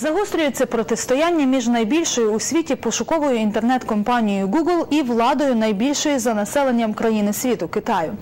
Загострюється протистояння між найбільшою у світі пошуковою інтернет-компанією Google і владою найбільшої за населенням країни світу Китаю.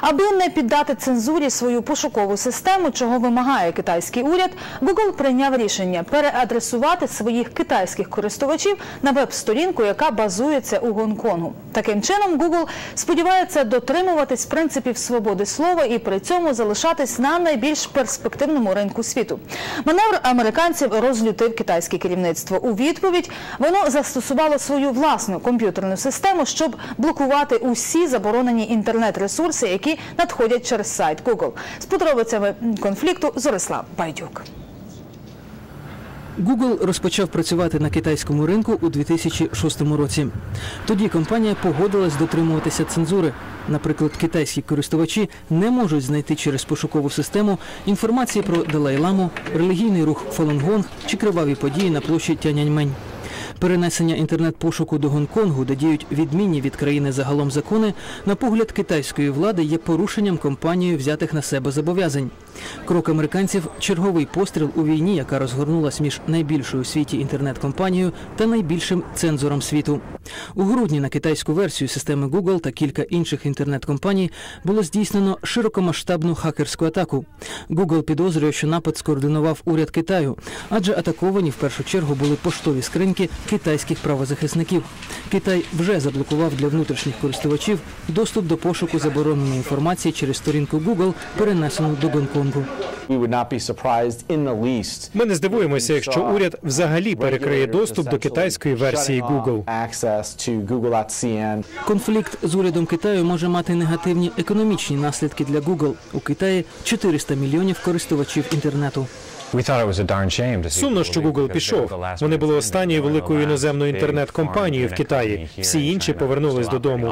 Аби не піддати цензурі свою пошукову систему, чого вимагає китайський уряд, Google прийняв рішення переадресувати своїх китайських користувачів на веб-сторінку, яка базується у Гонконгу. Таким чином, Google сподівається дотримуватись принципів свободи слова і при цьому залишатись на найбільш перспективному ринку світу. Маневр американців розлютив китайське керівництво. У відповідь воно застосувало свою власну комп'ютерну систему, щоб блокувати усі заборонені інтернет-ресурси, які надходять через сайт Google. З подробицями конфлікту Зорислав Байдюк. Google розпочав працювати на китайському ринку у 2006 році. Тоді компанія погодилась дотримуватися цензури. Наприклад, китайські користувачі не можуть знайти через пошукову систему інформації про Далай-ламу, релігійний рух Фалунгонг чи криваві події на площі Тяньаньмень. Перенесення інтернет-пошуку до Гонконгу, де діють відмінні від країни загалом закони, на погляд китайської влади є порушенням компанією взятих на себе зобов'язань. Крок американців черговий постріл у війні, яка розгорнулась між найбільшою у світі інтернет-компанією та найбільшим цензором світу. У грудні на китайську версію системи Google та кілька інших інтернет-компаній було здійснено широкомасштабну хакерську атаку. Google підозрює, що напад скоординував уряд Китаю, адже атаковані в першу чергу були поштові скриньки китайських правозахисників. Китай вже заблокував для внутрішніх користувачів доступ до пошуку забороненої інформації через сторінку Google, перенесену до Гонконгу. We would not be surprised in the least. Ми не здивуємося, якщо уряд взагалі перекриє доступ до китайської версії Google. Конфлікт з урядом Китаю може мати негативні економічні наслідки для Google. У Китаї 400 мільйонів користувачів інтернету. Сумно, що Google пішов. Вони були останньою великою іноземною інтернет-компанією в Китаї. Всі інші повернулись додому.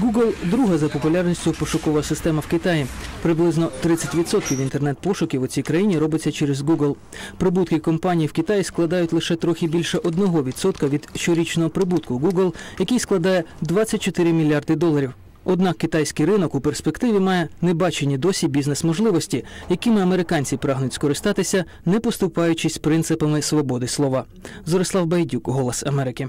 Google – друга за популярністю пошукова система в Китаї. Приблизно 30% інтернет-пошуків у цій країні робиться через Google. Прибутки компанії в Китаї складають лише трохи більше 1% від щорічного прибутку Google, який складає 24 мільярди доларів. Однак китайський ринок у перспективі має небачені досі бізнес-можливості, якими американці прагнуть скористатися, не поступаючись принципами свободи слова. Зорислав Байдюк, Голос Америки.